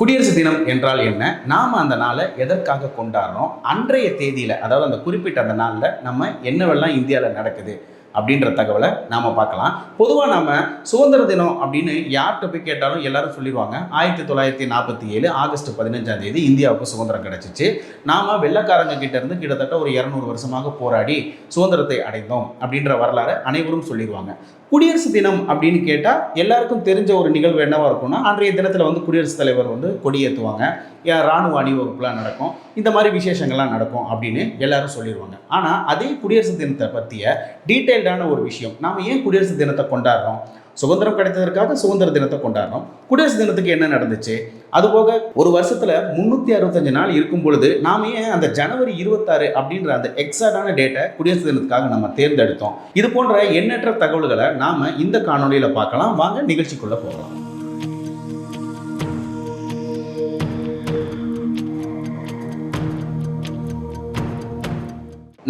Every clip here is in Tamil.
குடியரசு தினம் என்றால் என்ன? நாம் அந்த நாளை எதற்காக கொண்டாடுறோம்? அன்றைய தேதியில் அதாவது அந்த குறிப்பிட்ட அந்த நாளில் நம்ம என்னவெல்லாம் இந்தியாவில் நடக்குது? அப்படின்ற தகவலை நாம் பார்க்கலாம். பொதுவாக நம்ம சுதந்திர தினம் அப்படின்னு யார்கிட்ட போய் கேட்டாலும் எல்லாரும் சொல்லிடுவாங்க ஆயிரத்தி தொள்ளாயிரத்தி நாற்பத்தி ஏழு ஆகஸ்ட் பதினஞ்சாம் தேதி இந்தியாவுக்கு சுதந்திரம் கிடைச்சிச்சு. நாம் வெள்ளக்காரங்க கிட்ட இருந்து கிட்டத்தட்ட ஒரு இரநூறு வருஷமாக போராடி சுதந்திரத்தை அடைந்தோம் அப்படின்ற வரலாறு அனைவரும் சொல்லிடுவாங்க குடியரசு தினம் அப்படின்னு கேட்டால் எல்லாருக்கும் தெரிஞ்ச ஒரு நிகழ்வு என்னவாக இருக்கும்னா அன்றைய தினத்தில் வந்து குடியரசுத் தலைவர் வந்து கொடியேற்றுவாங்க இராணுவ ராணுவ அணிவகுப்புலாம் நடக்கும். இந்த மாதிரி விசேஷங்கள்லாம் நடக்கும் அப்படின்னு எல்லாரும் சொல்லிடுவாங்க ஆனால் அதே குடியரசு தினத்தை பற்றிய டீட்டெயில் ரிலேட்டடான ஒரு விஷயம். நாம் ஏன் குடியரசு தினத்தை கொண்டாடுறோம்? சுதந்திரம் கிடைத்ததற்காக சுதந்திர தினத்தை கொண்டாடுறோம். குடியரசு தினத்துக்கு என்ன நடந்துச்சு? அதுபோக ஒரு வருஷத்தில் முந்நூற்றி அறுபத்தஞ்சு நாள் இருக்கும் பொழுது நாம் ஏன் அந்த ஜனவரி இருபத்தாறு அப்படின்ற அந்த எக்ஸாக்டான டேட்டை குடியரசு தினத்துக்காக நம்ம தேர்ந்தெடுத்தோம்? இது போன்ற எண்ணற்ற தகவல்களை நாம் இந்த காணொலியில் பார்க்கலாம். வாங்க நிகழ்ச்சிக்குள்ளே போகலாம்.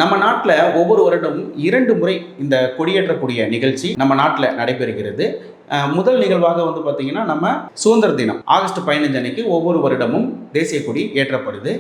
நம்ம நாட்டில் ஒவ்வொரு வருடமும் இரண்டு முறை இந்த கொடியேற்றக்கூடிய நிகழ்ச்சி நம்ம நாட்டில் நடைபெறுகிறது. முதல் நிகழ்வாக வந்து பார்த்திங்கன்னா நம்ம சுதந்திர தினம். ஆகஸ்ட் பதினஞ்சு அன்னைக்கு ஒவ்வொரு வருடமும் தேசிய கொடி ஏற்றப்படுது.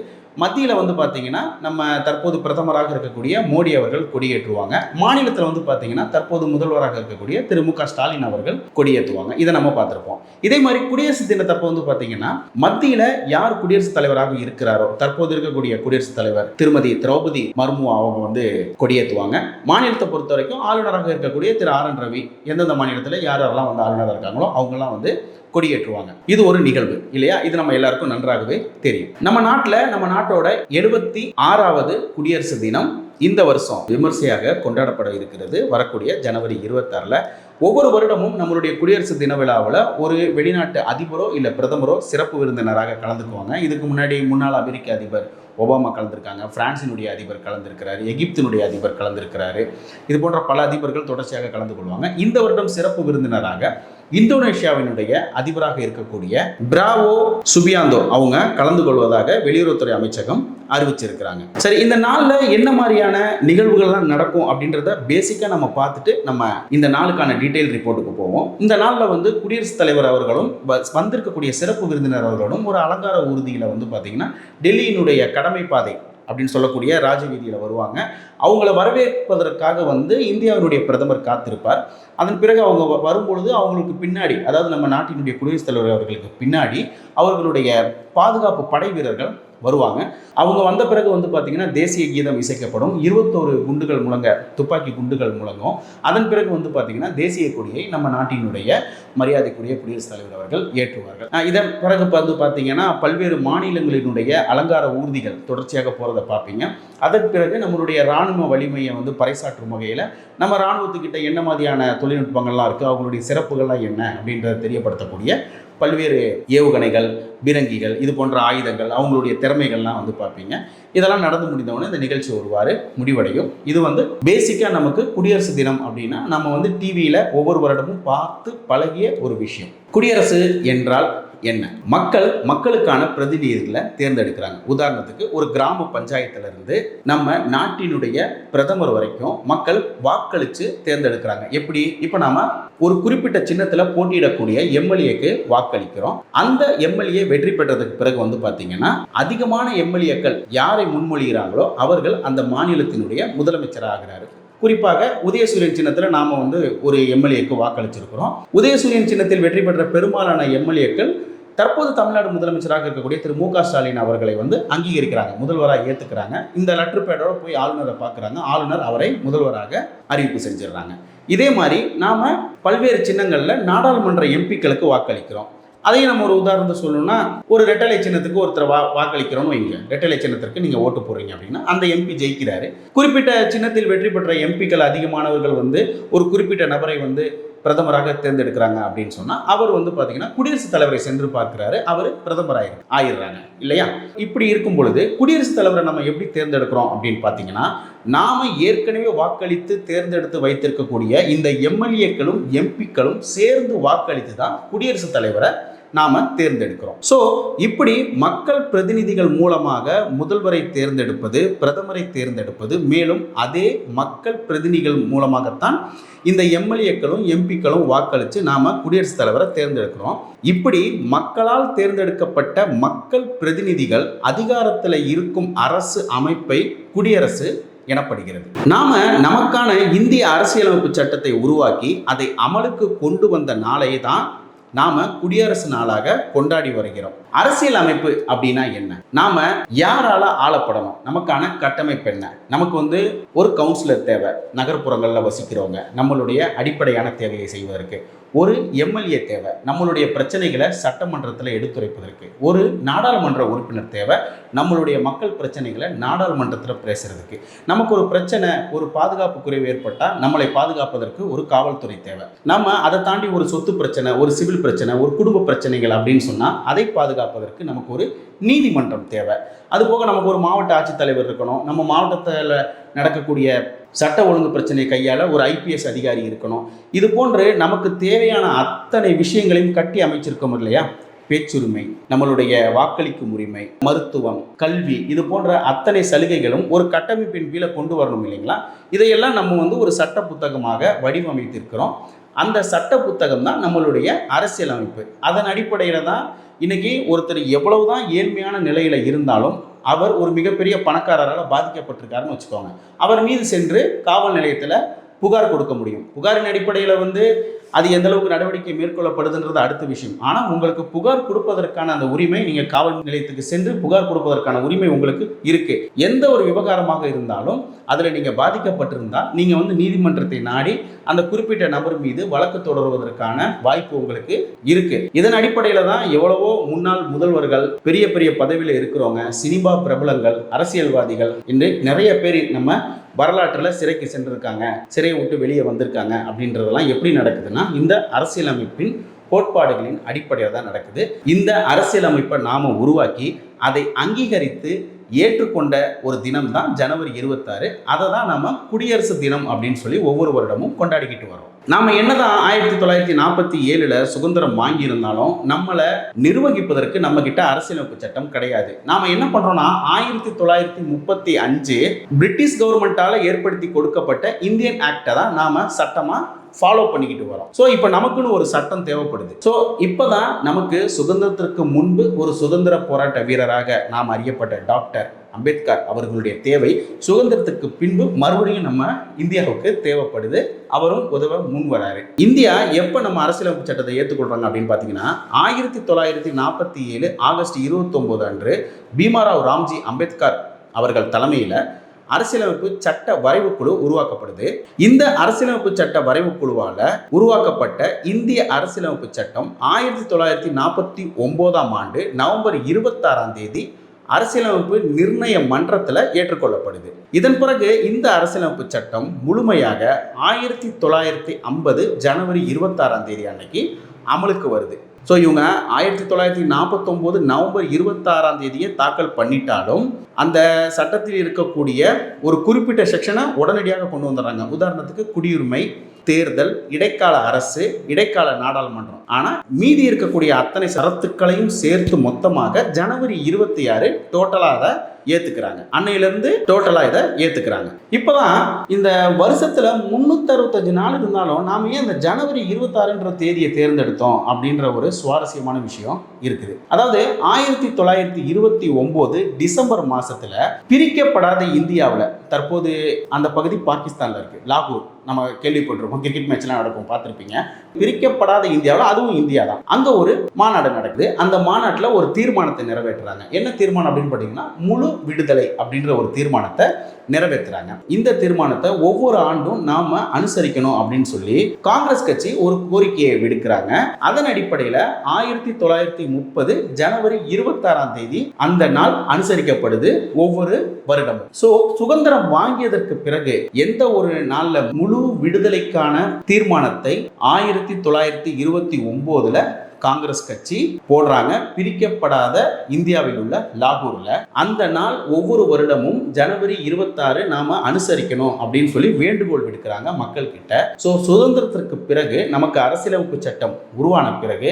மத்தியில் வந்து பார்த்தீங்கன்னா நம்ம தற்போது பிரதமராக இருக்கக்கூடிய மோடி அவர்கள் கொடியேற்றுவாங்க. மாநிலத்தில் வந்து பார்த்தீங்கன்னா தற்போது முதல்வராக இருக்கக்கூடிய திரு மு க ஸ்டாலின் அவர்கள் கொடியேற்றுவாங்க. இதை நம்ம பார்த்துருப்போம். இதே மாதிரி குடியரசு தினத்தப்போ வந்து பார்த்தீங்கன்னா மத்தியில் யார் குடியரசுத் தலைவராக இருக்கிறாரோ தற்போது இருக்கக்கூடிய குடியரசுத் தலைவர் திருமதி திரௌபதி மர்மு அவங்க வந்து கொடியேற்றுவாங்க. மாநிலத்தை பொறுத்த வரைக்கும் ஆளுநராக இருக்கக்கூடிய திரு ஆர் என் ரவி எந்தெந்த மாநிலத்தில் யார் யாரெல்லாம் வந்து ஆளுநராக இருக்காங்களோ அவங்கெல்லாம் வந்து கொடியேற்றுவாங்க. இது ஒரு நிகழ்வு இல்லையா? இது நம்ம எல்லாருக்கும் நன்றாகவே தெரியும். நம்ம நாட்டில் நம்ம நாட்டோட எழுபத்தி ஆறாவது குடியரசு தினம் இந்த வருஷம் விமர்சையாக கொண்டாடப்பட இருக்கிறது. வரக்கூடிய ஜனவரி இருபத்தாறில். ஒவ்வொரு வருடமும் நம்மளுடைய குடியரசு தின விழாவில் ஒரு வெளிநாட்டு அதிபரோ இல்லை பிரதமரோ சிறப்பு விருந்தினராக கலந்துக்குவாங்க. இதுக்கு முன்னாடி முன்னாள் அமெரிக்க அதிபர் ஒபாமா கலந்துருக்காங்க. பிரான்சினுடைய அதிபர் கலந்துருக்கிறாரு. எகிப்தினுடைய அதிபர் கலந்துருக்கிறாரு. இது போன்ற பல அதிபர்கள் தொடர்ச்சியாக கலந்து கொள்வாங்க இந்த வருடம் சிறப்பு விருந்தினராக இந்தோனேஷியாவினுடைய அதிபராக இருக்கக்கூடிய பிராவோ சுபியாந்தோ அவங்க கலந்து கொள்வதாக வெளியுறவுத்துறை அமைச்சகம் அறிவிச்சிருக்கிறாங்க. சரி இந்த நாளில் என்ன மாதிரியான நிகழ்வுகள்லாம் நடக்கும் அப்படின்றத பேசிக்காக நம்ம பார்த்துட்டு நம்ம இந்த நாளுக்கான டீட்டெயில் ரிப்போர்ட்டுக்கு போவோம். இந்த நாளில் வந்து குடியரசுத் தலைவர் அவர்களும் வந்திருக்கக்கூடிய சிறப்பு விருந்தினர் அவர்களும் ஒரு அலங்கார ஊர்தியில் வந்து பார்த்தீங்கன்னா டெல்லியினுடைய கடமை பாதை அப்படின்னு சொல்லக்கூடிய ராஜவீதியில் வருவாங்க. அவங்கள வரவேற்பதற்காக வந்து இந்தியாவினுடைய பிரதமர் காத்திருப்பார். அதன் பிறகு அவங்க வ- வரும்பொழுது அவங்களுக்கு பின்னாடி அதாவது நம்ம நாட்டினுடைய குடியரசுத் தலைவர் அவர்களுக்கு பின்னாடி அவர்களுடைய பாதுகாப்பு படை வீரர்கள் வருவாங்க. அவங்க வந்த பிறகு வந்து பார்த்திங்கன்னா தேசிய கீதம் இசைக்கப்படும். இருபத்தோரு குண்டுகள் முழங்க துப்பாக்கி குண்டுகள் முழங்கும். அதன் பிறகு வந்து பார்த்திங்கன்னா தேசிய கொடியை நம்ம நாட்டினுடைய மரியாதைக்குரிய குடியரசுத் தலைவர் அவர்கள் ஏற்றுவார்கள். இதன் பிறகு வந்து பார்த்திங்கன்னா பல்வேறு மாநிலங்களினுடைய அலங்கார ஊர்திகள் தொடர்ச்சியாக போகிறத பார்ப்பீங்க அதன் பிறகு நம்மளுடைய இராணுவ வலிமையை வந்து பறைசாற்றும் வகையில் நம்ம இராணுவத்துக்கிட்ட என்ன மாதிரியான தொழில்நுட்பங்கள்லாம் இருக்குது அவங்களுடைய சிறப்புகள்லாம் என்ன? அப்படின்றத தெரியப்படுத்தக்கூடிய பல்வேறு ஏவுகணைகள் பீரங்கிகள் இது போன்ற ஆயுதங்கள் அவங்களுடைய திறமைகள்லாம் வந்து பார்ப்பீங்க. இதெல்லாம் நடந்து முடிந்தவொடனே இந்த நிகழ்ச்சி ஒருவாறு முடிவடையும். இது வந்து பேசிக்காக நமக்கு குடியரசு தினம் அப்படின்னா நம்ம வந்து டிவியில் ஒவ்வொரு வருடமும் பார்த்து பழகிய ஒரு விஷயம். குடியரசு என்றால் என்ன? மக்கள் மக்களுக்கான பிரதிநிதிகளை தேர்ந்தெடுக்கிறாங்க. உதாரணத்துக்கு ஒரு கிராம பஞ்சாயத்துல இருந்து நம்ம நாட்டினுடைய பிரதமர் வரைக்கும் மக்கள் வாக்களித்து தேர்ந்தெடுக்கிறாங்க. எப்படி? இப்போ நாம ஒரு குறிப்பிட்ட சின்னத்தில் போட்டியிடக்கூடிய எம்எல்ஏக்கு வாக்களிக்கிறோம். அந்த எம்எல்ஏ வெற்றி பெற்றதுக்கு பிறகு வந்து பார்த்தீங்கன்னா அதிகமான எம்எல்ஏக்கள் யாரை முன்மொழிகிறாங்களோ அவர்கள் அந்த மாநிலத்தினுடைய முதலமைச்சர் குறிப்பாக உதயசூரியன் சின்னத்தில் நாம் வந்து ஒரு எம்எல்ஏக்கு வாக்களிச்சிருக்கிறோம். உதயசூரியன் சின்னத்தில் வெற்றி பெற்ற பெரும்பாலான எம்எல்ஏக்கள் தற்போது தமிழ்நாடு முதலமைச்சராக இருக்கக்கூடிய திரு மு க ஸ்டாலின் அவர்களை வந்து அங்கீகரிக்கிறாங்க முதல்வராக ஏற்றுக்கிறாங்க இந்த லெட்டர் பேடோட போய் ஆளுநரை பார்க்குறாங்க ஆளுநர் அவரை முதல்வராக அறிவிப்பு செஞ்சிடுறாங்க. இதே மாதிரி நாம் பல்வேறு சின்னங்களில் நாடாளுமன்ற எம்பிக்களுக்கு வாக்களிக்கிறோம். அதையும் நம்ம ஒரு உதாரணத்தை சொல்லணும்னா ஒரு ரெட்டலை சின்னத்துக்கு ஒருத்தர் வா வாக்களிக்கிறோம்னு வைங்க. ரெட்டலை சின்னத்திற்கு நீங்கள் ஓட்டு போடுறீங்க அப்படின்னா அந்த எம்பி ஜெயிக்கிறாரு. குறிப்பிட்ட சின்னத்தில் வெற்றி பெற்ற எம்பிக்கள் அதிகமானவர்கள் வந்து ஒரு குறிப்பிட்ட நபரை வந்து பிரதமராக தேர்ந்தெடுக்கிறாங்க அப்படின்னு சொன்னால் அவர் வந்து பார்த்தீங்கன்னா குடியரசுத் தலைவரை சென்று பார்க்கிறாரு. அவர் பிரதமர் ஆயிரு ஆயிடுறாங்க. இல்லையா? இப்படி இருக்கும் பொழுது குடியரசுத் தலைவரை நம்ம எப்படி தேர்ந்தெடுக்கிறோம் அப்படின்னு பார்த்தீங்கன்னா நாம ஏற்கனவே வாக்களித்து தேர்ந்தெடுத்து வைத்திருக்கக்கூடிய இந்த எம்எல்ஏக்களும் எம்பிக்களும் சேர்ந்து வாக்களித்து தான் குடியரசுத் தலைவரை நாம் தேர்ந்தெடுக்கிறோம். ஸோ இப்படி மக்கள் பிரதிநிதிகள் மூலமாக முதல்வரை தேர்ந்தெடுப்பது பிரதமரை தேர்ந்தெடுப்பது மேலும் அதே மக்கள் பிரதிநிதிகள் மூலமாகத்தான் இந்த எம்எல்ஏக்களும் எம்பிக்களும் வாக்களித்து நாம் குடியரசுத் தலைவரை தேர்ந்தெடுக்கிறோம். இப்படி மக்களால் தேர்ந்தெடுக்கப்பட்ட மக்கள் பிரதிநிதிகள் அதிகாரத்தில் இருக்கும் அரசு அமைப்பை குடியரசு எனப்படுகிறது. நாம நமக்கான இந்திய அரசியலமைப்பு சட்டத்தை உருவாக்கி அதை அமலுக்கு கொண்டு வந்த நாளை தான் நாம குடியரசு நாளாக கொண்டாடி வருகிறோம். அரசியல் அமைப்பு அப்படின்னா என்ன? நாம யாரால ஆளப்படணும்? நமக்கான கட்டமைப்பு என்ன? நமக்கு வந்து ஒரு கவுன்சிலர் தேவை. நகர்ப்புறங்களில் வசிக்கிறவங்க. நம்மளுடைய அடிப்படையான தேவையை செய்வதற்கு. ஒரு எம்எல்ஏ தேவை. நம்மளுடைய பிரச்சனைகளை சட்டமன்றத்தில் எடுத்துரைப்பதற்கு. ஒரு நாடாளுமன்ற உறுப்பினர் தேவை. நம்மளுடைய மக்கள் பிரச்சனைகளை நாடாளுமன்றத்தில் பேசுறதுக்கு. நமக்கு ஒரு பிரச்சனை ஒரு பாதுகாப்பு குறைவு ஏற்பட்டால் நம்மளை பாதுகாப்பதற்கு ஒரு காவல்துறை தேவை. நம்ம அதை தாண்டி ஒரு சொத்து பிரச்சனை ஒரு சிவில் பிரச்சனை ஒரு குடும்ப பிரச்சனைகள் அப்படின்னு சொன்னால் அதை பாதுகாப்பதற்கு நமக்கு ஒரு நீதிமன்றம் தேவை. அதுபோக நமக்கு ஒரு மாவட்ட ஆட்சித்தலைவர் இருக்கணும். நம்ம மாவட்டத்தில் நடக்கக்கூடிய சட்ட ஒழுங்கு பிரச்சனையை கையாள ஒரு ஐபிஎஸ் அதிகாரி இருக்கணும். இது போன்று நமக்கு தேவையான அத்தனை விஷயங்களையும் கட்டி அமைச்சிருக்கோம் இல்லையா? பேச்சுரிமை நம்மளுடைய வாக்களிக்கும் உரிமை மருத்துவம் கல்வி இது போன்ற அத்தனை சலுகைகளும் ஒரு கட்டமைப்பின் கீழே கொண்டு வரணும் இல்லைங்களா? இதையெல்லாம் நம்ம வந்து ஒரு சட்ட புத்தகமாக வடிவமைத்திருக்கிறோம். அந்த சட்ட புத்தகம் தான் நம்மளுடைய அரசியலமைப்பு. அதன் அடிப்படையில் தான் இன்னைக்கு ஒருத்தர் எவ்வளவுதான் ஏழ்மையான நிலையில் இருந்தாலும் அவர் ஒரு மிகப்பெரிய பணக்காரரால் பாதிக்கப்பட்டிருக்காருன்னு வச்சுக்கோங்க. அவர் மீது சென்று காவல் நிலையத்தில் புகார் கொடுக்க முடியும். புகாரின் அடிப்படையில் வந்து அது எந்த அளவுக்கு நடவடிக்கை மேற்கொள்ளப்படுதுன்றது அடுத்த விஷயம். ஆனால் உங்களுக்கு புகார் கொடுப்பதற்கான அந்த உரிமை நீங்கள் காவல் நிலையத்துக்கு சென்று புகார் கொடுப்பதற்கான உரிமை உங்களுக்கு இருக்கு. எந்த ஒரு விவகாரமாக இருந்தாலும் அதில் நீங்கள் பாதிக்கப்பட்டிருந்தால் நீங்கள் வந்து நீதிமன்றத்தை நாடி அந்த குறிப்பிட்ட நபர் மீது வழக்கு தொடருவதற்கான வாய்ப்பு உங்களுக்கு இருக்கு. இதன் அடிப்படையில் தான் எவ்வளவோ முன்னாள் முதல்வர்கள் பெரிய பெரிய பதவியில் இருக்கிறவங்க சினிமா பிரபலங்கள் அரசியல்வாதிகள் என்று நிறைய பேர் நம்ம வரலாற்றில் சிறைக்கு சென்றிருக்காங்க. சிறையை விட்டு வெளியே வந்திருக்காங்க அப்படின்றதெல்லாம் எப்படி நடக்குதுன்னா இந்த அரசியலமைப்பின் கோட்பாடுகளின் அடிப்படையில் தான் நடக்குது. இந்த அரசியலமைப்பை நாம் உருவாக்கி அதை அங்கீகரித்து ஏற்றுக்கொண்ட ஒரு தினம் தான் ஜனவரி இருபத்தாறு. அதை தான் நம்ம குடியரசு தினம் அப்படின்னு சொல்லி ஒவ்வொரு வருடமும் கொண்டாடிக்கிட்டு வரோம் நாம என்னதான் ஆயிரத்தி தொள்ளாயிரத்தி நாற்பத்தி ஏழுல சுதந்திரம் வாங்கியிருந்தாலும் நம்மளை நிர்வகிப்பதற்கு நம்ம கிட்ட அரசியலமைப்பு சட்டம் கிடையாது. நாம என்ன பண்றோம்னா ஆயிரத்தி தொள்ளாயிரத்தி முப்பத்தி அஞ்சு பிரிட்டிஷ் கவர்மெண்டால ஏற்படுத்தி கொடுக்கப்பட்ட இந்தியன் ஆக்டை தான் நாம சட்டமா ஃபாலோ பண்ணிக்கிட்டு வரோம். ஸோ இப்போ நமக்குன்னு ஒரு சட்டம் தேவைப்படுது. ஸோ இப்போதான் நமக்கு சுதந்திரத்திற்கு முன்பு ஒரு சுதந்திர போராட்ட வீரராக நாம் அறியப்பட்ட டாக்டர் அம்பேத்கர் அவர்களுடைய தேவை சுதந்திரத்துக்கு பின்பு மறுபடியும் நம்ம இந்தியாவுக்கு தேவைப்படுது. அவரும் உதவ முன் வராரு. இந்தியா எப்போ நம்ம அரசியலமைப்பு சட்டத்தை ஏற்றுக்கொள்றாங்க அப்படின்னு பார்த்தீங்கன்னா ஆயிரத்தி தொள்ளாயிரத்தி நாற்பத்தி ஏழு ஆகஸ்ட் இருபத்தொம்போது அன்று பீமாராவ் ராம்ஜி அம்பேத்கர் அவர்கள் தலைமையில் அரசியலமைப்பு சட்ட வரைவு குழு உருவாக்கப்படுது. இந்த அரசியலமைப்பு சட்ட வரைவு குழுவால உருவாக்கப்பட்ட இந்திய அரசியலமைப்பு சட்டம் ஆயிரத்தி தொள்ளாயிரத்தி நாற்பத்தி ஒன்பதாம் ஆண்டு நவம்பர் இருபத்தாறாம் தேதி அரசியலமைப்பு நிர்ணய மன்றத்தில் ஏற்றுக்கொள்ளப்படுது. இதன் பிறகு இந்த அரசியலமைப்பு சட்டம் முழுமையாக ஆயிரத்தி தொள்ளாயிரத்தி ஐம்பது ஜனவரி இருபத்தாறாம் தேதி அன்னைக்கு அமலுக்கு வருது. ஸோ இவங்க ஆயிரத்தி தொள்ளாயிரத்தி நாற்பத்தொம்போது நவம்பர் இருபத்தாறாம் தேதியை தாக்கல் பண்ணிட்டாலும் அந்த சட்டத்தில் இருக்கக்கூடிய ஒரு குறிப்பிட்ட செக்ஷனை உடனடியாக கொண்டு வந்துடுறாங்க. உதாரணத்துக்கு குடியுரிமை தேர்தல் இடைக்கால அரசு இடைக்கால நாடாளுமன்றம். ஆனால் மீதி இருக்கக்கூடிய அத்தனை சரத்துக்களையும் சேர்த்து மொத்தமாக ஜனவரி இருபத்தி ஆறு டோட்டலாக அதை ஏத்துக்கிறாங்க. அன்னையிலிருந்து டோட்டலாக இதை ஏத்துக்கிறாங்க. இப்போதான் இந்த வருஷத்துல முன்னூத்தி அறுபத்தஞ்சு நாள் இருந்தாலும் நாம ஏன் இந்த ஜனவரி இருபத்தாறுன்ற தேதியை தேர்ந்தெடுத்தோம் அப்படின்ற ஒரு சுவாரஸ்யமான விஷயம் இருக்குது. அதாவது ஆயிரத்தி தொள்ளாயிரத்தி இருபத்தி ஒன்பது டிசம்பர் மாசத்துல பிரிக்கப்படாத இந்தியாவில் தற்போது அந்த பகுதி பாகிஸ்தானில் இருக்கு. லாகூர் நம்ம கேள்விப்பட்டிருப்போம். கிரிக்கெட் மேட்ச்லாம் நடக்கும் பார்த்துருப்பீங்க. பிரிக்கப்படாத இந்தியாவில் அதுவும் இந்தியா தான். அங்கே ஒரு மாநாடு நடக்குது. அந்த மாநாட்டில் ஒரு தீர்மானத்தை நிறைவேற்றுறாங்க. என்ன தீர்மானம் அப்படின்னு பார்த்தீங்கன்னா முழு விடுதலை அப்படின்ற ஒரு தீர்மானத்தை நிறைவேற்றுறாங்க இந்த தீர்மானத்தை ஒவ்வொரு ஆண்டும் நாம அனுசரிக்கணும் அப்படின்னு சொல்லி காங்கிரஸ் கட்சி ஒரு கோரிக்கையை விடுக்கிறாங்க. அதன் அடிப்படையில் ஆயிரத்தி தொள்ளாயிரத்தி முப்பது ஜனவரி இருபத்தாறாம் தேதி அந்த நாள் அனுசரிக்கப்படுது ஒவ்வொரு வருடமும். ஸோ சுதந்திரம் வாங்கியதற்கு பிறகு எந்த ஒரு நாளில் முழு விடுதலைக்கான தீர்மானத்தை ஆயிரத்தி தொள்ளாயிரத்தி இருபத்தி ஒன்பதுல காங்கிரஸ் கட்சி போடுறாங்க. பிரிக்கப்படாத இந்தியாவில் உள்ள லாகூர்ல. அந்த நாள் ஒவ்வொரு வருடமும் ஜனவரி இருபத்தாறு நாம அனுசரிக்கணும் அப்படின்னு சொல்லி வேண்டுகோள் விடுக்கிறாங்க மக்கள் கிட்ட ஸோ சுதந்திரத்திற்கு பிறகு நமக்கு அரசியலமைப்பு சட்டம் உருவான பிறகு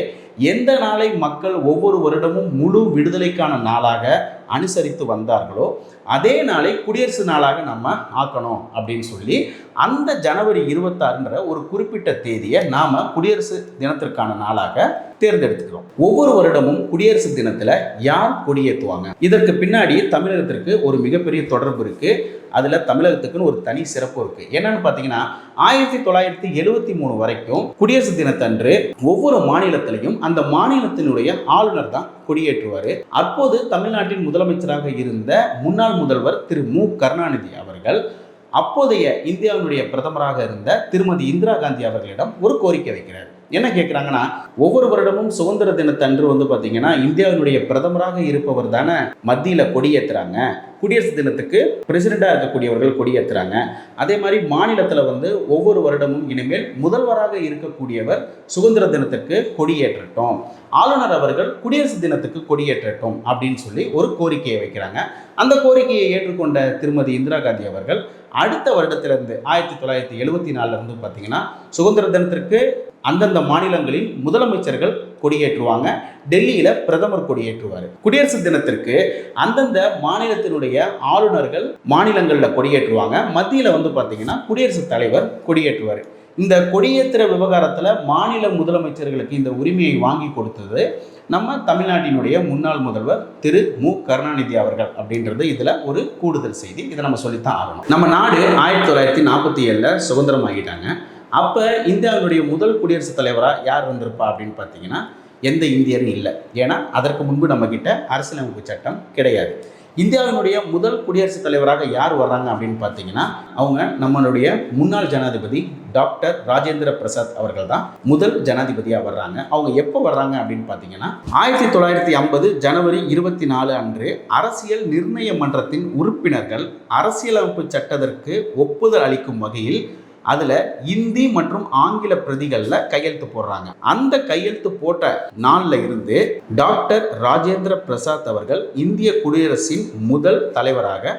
எந்த நாளை மக்கள் ஒவ்வொரு வருடமும் முழு விடுதலைக்கான நாளாக அனுசரித்து வந்தார்களோ அதே நாளை குடியரசு நாளாக நம்ம ஆக்கணும் அப்படின்னு சொல்லி அந்த ஜனவரி இருபத்தாறுன்ற ஒரு குறிப்பிட்ட தேதியை நாம் குடியரசு தினத்திற்கான நாளாக தேர்ந்தெடுத்துக்கிறோம். ஒவ்வொரு வருடமும் குடியரசு தினத்தில் யார் கொடியேற்றுவாங்க இதற்கு பின்னாடி தமிழகத்திற்கு ஒரு மிகப்பெரிய தொடர்பு இருக்கு. அதில் தமிழகத்துக்குன்னு ஒரு தனி சிறப்பு இருக்குது என்னன்னு பார்த்தீங்கன்னா ஆயிரத்தி தொள்ளாயிரத்தி எழுபத்தி மூணு வரைக்கும் குடியரசு தினத்தன்று ஒவ்வொரு மாநிலத்திலையும் அந்த மாநிலத்தினுடைய ஆளுநர் தான் கொடியேற்றுவார். அப்போது தமிழ்நாட்டின் முதலமைச்சராக இருந்த முன்னாள் முதல்வர் திரு மு. கருணாநிதி அவர்கள் அப்போதைய இந்தியாவினுடைய பிரதமராக இருந்த திருமதி இந்திரா காந்தி அவர்களிடம் ஒரு கோரிக்கை வைக்கிறார். என்ன கேட்குறாங்கன்னா ஒவ்வொரு வருடமும் சுதந்திர தினத்தன்று வந்து பார்த்தீங்கன்னா இந்தியாவினுடைய பிரதமராக இருப்பவர் தானே மத்தியில் கொடியேற்றுறாங்க குடியரசு தினத்துக்கு பிரசிடெண்டாக இருக்கக்கூடியவர்கள் கொடியேற்றுறாங்க அதே மாதிரி மாநிலத்தில் வந்து ஒவ்வொரு வருடமும் இனிமேல் முதல்வராக இருக்கக்கூடியவர் சுதந்திர தினத்துக்கு கொடியேற்றட்டும். ஆளுநர் அவர்கள் குடியரசு தினத்துக்கு கொடியேற்றட்டும் அப்படின்னு சொல்லி ஒரு கோரிக்கையை வைக்கிறாங்க. அந்த கோரிக்கையை ஏற்றுக்கொண்ட திருமதி இந்திரா காந்தி அவர்கள் அடுத்த வருடத்திலிருந்து ஆயிரத்தி தொள்ளாயிரத்தி எழுபத்தி நாலுலேருந்து பார்த்தீங்கன்னா சுதந்திர தினத்திற்கு அந்தந்த மாநிலங்களின் முதலமைச்சர்கள் கொடியேற்றுவாங்க. டெல்லியில் பிரதமர் கொடியேற்றுவார். குடியரசு தினத்திற்கு அந்தந்த மாநிலத்தினுடைய ஆளுநர்கள் மாநிலங்களில் கொடியேற்றுவாங்க. மத்தியில் வந்து பார்த்தீங்கன்னா குடியரசுத் தலைவர் கொடியேற்றுவார். இந்த கொடியேற்றுற விவகாரத்தில் மாநில முதலமைச்சர்களுக்கு இந்த உரிமையை வாங்கி கொடுத்தது நம்ம தமிழ்நாட்டினுடைய முன்னாள் முதல்வர் திரு மு. கருணாநிதி அவர்கள் அப்படின்றது இதில் ஒரு கூடுதல் செய்தி. இதை நம்ம சொல்லித்தான் ஆகணும். நம்ம நாடு ஆயிரத்தி தொள்ளாயிரத்தி நாற்பத்தி ஏழில் சுதந்திரம் ஆகிட்டாங்க அப்போ இந்தியாவினுடைய முதல் குடியரசுத் தலைவராக யார் வந்திருப்பா அப்படின்னு பார்த்தீங்கன்னா எந்த இந்தியரும் இல்லை. ஏன்னா அதற்கு முன்பு நம்மக்கிட்ட அரசியலமைப்பு சட்டம் கிடையாது. இந்தியாவினுடைய முதல் குடியரசுத் தலைவராக யார் வர்றாங்க அப்படின்னு பார்த்தீங்கன்னா அவங்க நம்மளுடைய முன்னாள் ஜனாதிபதி டாக்டர் ராஜேந்திர பிரசாத் அவர்கள் தான் முதல் ஜனாதிபதியாக வர்றாங்க. அவங்க எப்போ வர்றாங்க அப்படின்னு பார்த்தீங்கன்னா ஆயிரத்தி தொள்ளாயிரத்தி ஐம்பது ஜனவரி இருபத்தி நாலு அன்று அரசியல் நிர்ணய மன்றத்தின் உறுப்பினர்கள் அரசியலமைப்பு சட்டத்திற்கு ஒப்புதல் அளிக்கும் வகையில் அதில் இந்தி மற்றும் ஆங்கில பிரதிகளில் கையெழுத்து போடுறாங்க. அந்த கையெழுத்து போட்ட நாளில் இருந்து டாக்டர் ராஜேந்திர பிரசாத் அவர்கள் இந்திய குடியரசின் முதல் தலைவராக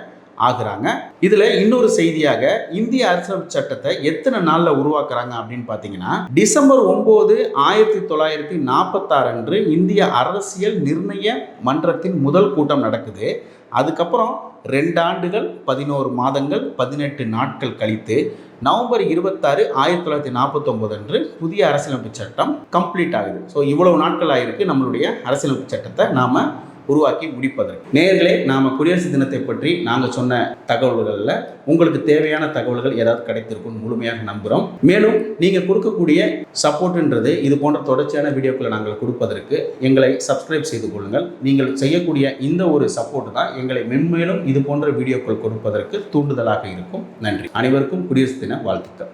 ஆகுறாங்க. இதில் இன்னொரு செய்தியாக இந்திய அரசியலமைப்பு சட்டத்தை எத்தனை நாளில் உருவாக்குறாங்க அப்படின்னு பார்த்தீங்கன்னா டிசம்பர் ஒம்பது ஆயிரத்தி தொள்ளாயிரத்தி நாற்பத்தாறு அன்று இந்திய அரசியல் நிர்ணய மன்றத்தின் முதல் கூட்டம் நடக்குது. அதுக்கப்புறம் ரெண்டு ஆண்டுகள் பதினோரு மாதங்கள் பதினெட்டு நாட்கள் கழித்து நவம்பர் இருபத்தாறு ஆயிரத்தி தொள்ளாயிரத்தி நாற்பத்தொம்போது அன்று புதிய அரசியலமைப்பு சட்டம் கம்ப்ளீட் ஆகுது. ஸோ இவ்வளவு நாட்கள் ஆயிருக்கு நம்மளுடைய அரசியலமைப்பு சட்டத்தை நாம் உருவாக்கி முடிப்பதற்கு. நேர்களே நாம் குடியரசு தினத்தை பற்றி நாங்கள் சொன்ன தகவல்களில் உங்களுக்கு தேவையான தகவல்கள் ஏதாவது கிடைத்திருக்கும் முழுமையாக நம்புகிறோம் மேலும் நீங்கள் கொடுக்கக்கூடிய சப்போர்ட்டுன்றது இது போன்ற தொடர்ச்சியான வீடியோக்களை நாங்கள் கொடுப்பதற்கு எங்களை சப்ஸ்கிரைப் செய்து கொள்ளுங்கள். நீங்கள் செய்யக்கூடிய இந்த ஒரு சப்போர்ட் தான் எங்களை மென்மேலும் இது போன்ற வீடியோக்கள் கொடுப்பதற்கு தூண்டுதலாக இருக்கும். நன்றி. அனைவருக்கும் குடியரசு தின வாழ்த்துக்கள்.